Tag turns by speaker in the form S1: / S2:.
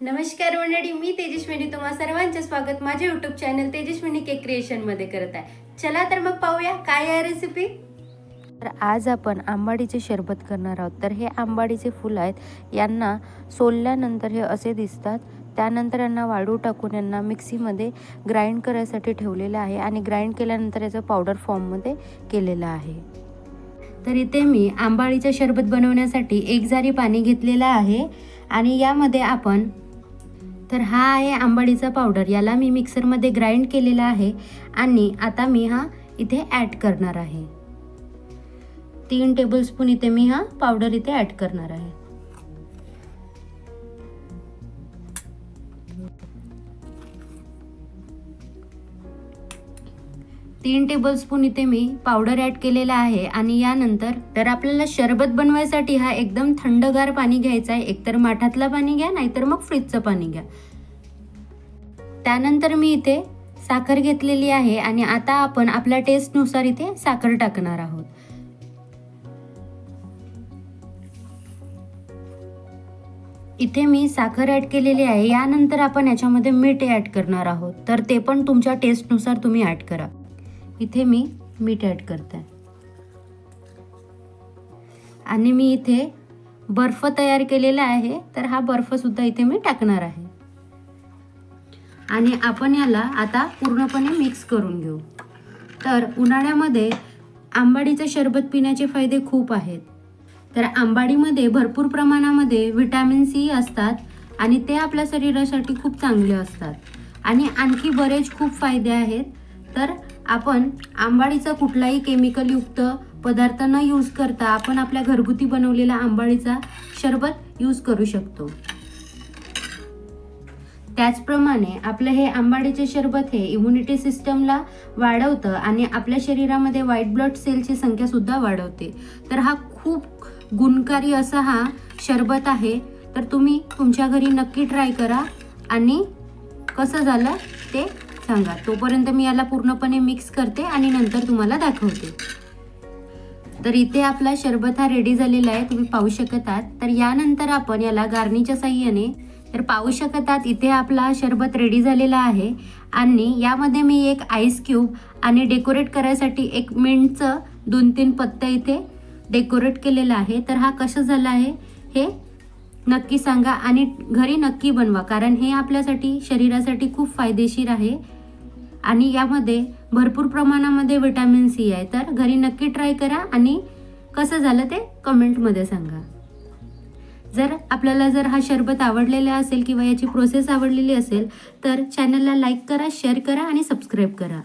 S1: नमस्कार मंडळी मी तेजस्विनी. तुम्हा सर्वांचे स्वागत. माझ्या युट्यूब चॅनल तेजस्विनी केक क्रिएशनमध्ये करत आहे. चला तर मग पाहूया काय आहे रेसिपी
S2: तर आज आपण आंबाडीचे शरबत करणार आहोत. तर हे आंबाडीचे फुलं आहेत. यांना सोलल्यानंतर हे असे दिसतात. त्यानंतर यांना वाळू टाकून यांना मिक्सीमध्ये ग्राइंड करायसाठी ठेवलेलं आहे आणि ग्राइंड केल्यानंतर याचं पावडर फॉर्ममध्ये केलेलं आहे.
S1: तर इथे मी आंबाळीचं शरबत बनवण्यासाठी एक जारी पाणी घेतलेलं आहे आणि यामध्ये आपण तर हा आहे आंबाडीचा पावडर. याला मी मिक्सरमध्ये ग्राइंड केलेला आहे आणि आता मी हा इथे ॲड करणार आहे. तीन टेबलस्पून इथे मी हा पावडर इथे ॲड करणार आहे. तीन टेबलस्पून इथे मी पावडर ॲड केलेला आहे आणि यानंतर तर आपल्याला शरबत बनवायसाठी हा एकदम थंडगार पाणी घ्यायचा आहे. एकतर माठातलं पाणी घ्या नाहीतर मग फ्रीजचं पाणी घ्या. त्यानंतर मी इथे साखर घेतलेली आहे आणि आता आपण आपल्या टेस्टनुसार इथे साखर टाकणार आहोत. इथे मी साखर ॲड केलेली आहे. यानंतर आपण याच्यामध्ये मीठ ॲड करणार आहोत. तर ते पण तुमच्या टेस्टनुसार तुम्ही ॲड करा. इथे मी मीठ ॲड करते. आणि मी इथे बर्फ तयार केलेला आहे तर हा बर्फसुद्धा इथे मी टाकणार आहे. आणि आपण याला आता पूर्णपणे मिक्स करून घेऊ. तर उन्हाळ्यामध्ये आंबाडीचं शरबत पिण्याचे फायदे खूप आहेत. तर आंबाडीमध्ये भरपूर प्रमाणामध्ये व्हिटॅमिन सी असतात आणि ते आपल्या शरीरासाठी खूप चांगले असतात. आणि आणखी बरेच खूप फायदे आहेत. तर आपण आंबाडीचा कुठलाही केमिकलयुक्त पदार्थ न यूज करता आपण आपल्या घरगुती बनवलेला आंबाडीचा शरबत यूज करू शकतो. त्याचप्रमाणे आपलं हे आंबाडीचे शरबत हे इम्युनिटी सिस्टमला वाढवतं आणि आपल्या शरीरामध्ये व्हाईट ब्लड सेलची संख्यासुद्धा वाढवते. तर हा खूप गुणकारी असा हा शरबत आहे. तर तुम्ही तुमच्या घरी नक्की ट्राय करा आणि कसं झालं ते सांगा. तोपर्यंत मी याला पूर्णपणे मिक्स करते आणि नंतर तुम्हाला दाखवते. तर इथे आपला शरबत हा रेडी झालेला आहे. तुम्ही पाहू शकत आहात. तर यानंतर आपण याला गारणीच्या साह्याने तर पाहू शकत आहात इथे आपला शरबत रेडी झालेला आहे. आणि यामध्ये मी एक आईस क्यूब आणि डेकोरेट करायसाठी एक मिंटचं दोन तीन पत्ते इथे डेकोरेट केलेलं आहे. तर हा कसं झाला आहे? हे नक्की सांगा आणि घरी नक्की बनवा कारण हे आपल्यासाठी शरीरासाठी खूप फायदेशीर आहे. आणि यामध्ये भरपूर प्रमाणामध्ये विटॅमिन सी आहे. तर घरी नक्की ट्राय करा आणि कसं झालं ते कमेंटमध्ये सांगा. जर आपल्याला जर हा शरबत आवडलेला असेल किंवा याची प्रोसेस आवडलेली असेल तर चॅनलला लाईक करा शेअर करा आणि सबस्क्राईब करा.